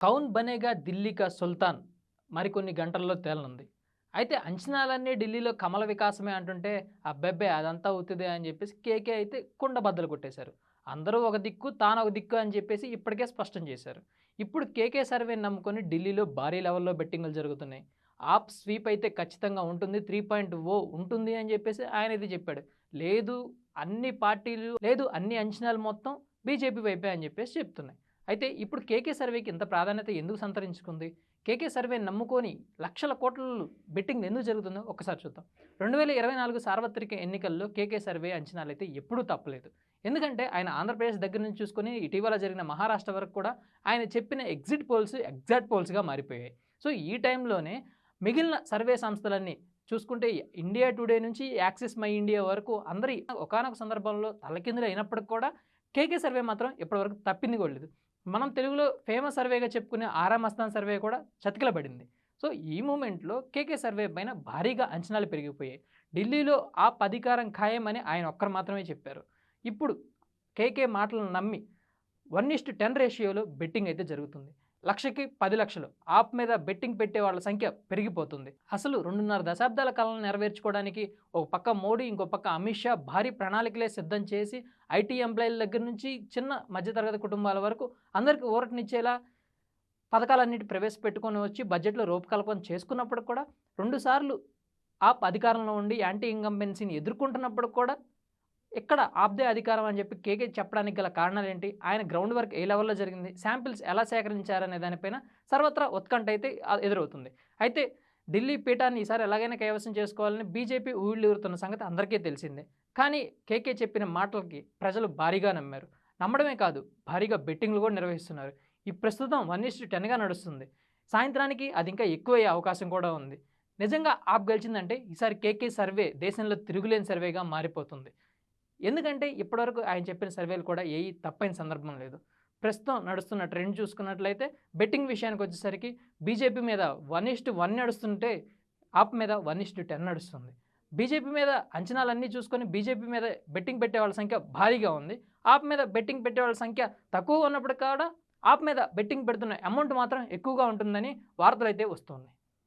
కౌన్ బనేగా ఢిల్లీ కా సుల్తాన్ మరికొన్ని గంటల్లో తేలనుంది. అయితే అంచనాలన్నీ ఢిల్లీలో కమల వికాసమే అంటుంటే అబ్బెబ్బే అదంతా అవుతుంది అని చెప్పేసి కేకే అయితే కుండ బద్దలు కొట్టేశారు. అందరూ ఒక దిక్కు తాను ఒక దిక్కు అని చెప్పేసి ఇప్పటికే స్పష్టం చేశారు. ఇప్పుడు కేకే సర్వే నమ్ముకొని ఢిల్లీలో భారీ లెవెల్లో బెట్టింగ్లు జరుగుతున్నాయి. ఆప్ స్వీప్ అయితే ఖచ్చితంగా ఉంటుంది త్రీ పాయింట్ ఓ ఉంటుంది అని చెప్పేసి ఆయన ఇది చెప్పాడు. లేదు అన్ని పార్టీలు లేదు అన్ని అంచనాలు మొత్తం బీజేపీ వైపే అని చెప్పేసి చెప్తున్నాయి. అయితే ఇప్పుడు కేకే సర్వేకి ఇంత ప్రాధాన్యత ఎందుకు సంతరించుకుంది? కేకే సర్వే నమ్ముకొని లక్షల కోట్ల బెట్టింగ్ ఎందుకు జరుగుతుందో ఒకసారి చూద్దాం. రెండు వేల ఇరవై నాలుగు సార్వత్రిక ఎన్నికల్లో కేకే సర్వే అంచనాలు అయితే ఎప్పుడూ తప్పలేదు. ఎందుకంటే ఆయన ఆంధ్రప్రదేశ్ దగ్గర నుంచి చూసుకొని ఇటీవల జరిగిన మహారాష్ట్ర వరకు కూడా ఆయన చెప్పిన ఎగ్జిట్ పోల్స్ ఎగ్జాక్ట్ పోల్స్గా మారిపోయాయి. సో ఈ టైంలోనే మిగిలిన సర్వే సంస్థలన్నీ చూసుకుంటే ఇండియా టుడే నుంచి యాక్సిస్ మై ఇండియా వరకు అందరి ఒకనొక సందర్భంలో తలకిందులు అయినప్పటికి కూడా కేకే సర్వే మాత్రం ఇప్పటివరకు తప్పింది కూడా లేదు. మనం తెలుగులో ఫేమస్ సర్వేగా చెప్పుకునే ఆరా మస్తాన్ సర్వే కూడా చతికిలబడింది సో ఈ మూమెంట్లో కేకే సర్వే పైన భారీగా అంచనాలు పెరిగిపోయాయి. ఢిల్లీలో ఆ అధికారం ఖాయమని ఆయన ఒక్కరు మాత్రమే చెప్పారు. ఇప్పుడు కేకే మాటలను నమ్మి వన్ ఇస్ట్ టెన్ రేషియోలో బెట్టింగ్ అయితే జరుగుతుంది. లక్షకి పది లక్షలు. ఆప్ మీద బెట్టింగ్ పెట్టే వాళ్ళ సంఖ్య పెరిగిపోతుంది. అసలు రెండున్నర దశాబ్దాల కాలం నెరవేర్చుకోవడానికి ఒక పక్క మోడీ ఇంకో పక్క అమిత్ షా భారీ ప్రణాళికలే సిద్ధం చేసి ఐటీ ఎంప్లాయీల దగ్గర నుంచి చిన్న మధ్యతరగతి కుటుంబాల వరకు అందరికీ ఊరటనిచ్చేలా పథకాలన్నిటి ప్రవేశపెట్టుకొని వచ్చి బడ్జెట్లో రూపకల్పన చేసుకున్నప్పుడు కూడా రెండుసార్లు ఆప్ అధికారంలో ఉండి యాంటీ ఇంకంబెన్సీని ఎదుర్కొంటున్నప్పుడు కూడా ఇక్కడ ఆప్దే అధికారం అని చెప్పి కేకే చెప్పడానికి గల కారణాలు ఏంటి ఆయన గ్రౌండ్ వర్క్ ఏ లెవెల్లో జరిగింది? శాంపిల్స్ ఎలా సేకరించారనే దానిపైన సర్వత్రా ఉత్కంఠ అయితే ఎదురవుతుంది. అయితే ఢిల్లీ పీఠాన్ని ఈసారి ఎలాగైనా కైవసం చేసుకోవాలని బీజేపీ ఊళ్ళూరుతున్న సంగతి అందరికీ తెలిసిందే. కానీ కేకే చెప్పిన మాటలకి ప్రజలు భారీగా నమ్మారు. నమ్మడమే కాదు భారీగా బెట్టింగ్లు కూడా నిర్వహిస్తున్నారు. ఈ ప్రస్తుతం వన్ ఇస్టు టెన్గా నడుస్తుంది. సాయంత్రానికి అది ఇంకా ఎక్కువయ్యే అవకాశం కూడా ఉంది. నిజంగా ఆప్ గెలిచిందంటే ఈసారి కేకే సర్వే దేశంలో తిరుగులేని సర్వేగా మారిపోతుంది. ఎందుకంటే ఇప్పటివరకు ఆయన చెప్పిన సర్వేలు కూడా ఏ తప్పైన సందర్భం లేదు. ప్రస్తుతం నడుస్తున్న ట్రెండ్ చూసుకున్నట్లయితే బెట్టింగ్ విషయానికి వచ్చేసరికి బీజేపీ మీద వన్ ఇస్టు వన్ నడుస్తుంటే ఆప్ మీద వన్ ఇస్టు టెన్ నడుస్తుంది. బీజేపీ మీద అంచనాలన్నీ చూసుకొని బీజేపీ మీద బెట్టింగ్ పెట్టే వాళ్ళ సంఖ్య భారీగా ఉంది. ఆప్ మీద బెట్టింగ్ పెట్టే వాళ్ళ సంఖ్య తక్కువ ఉన్నప్పుడు కూడా ఆప్ మీద బెట్టింగ్ పెడుతున్న అమౌంట్ మాత్రం ఎక్కువగా ఉంటుందని వార్తలు అయితే వస్తున్నాయి.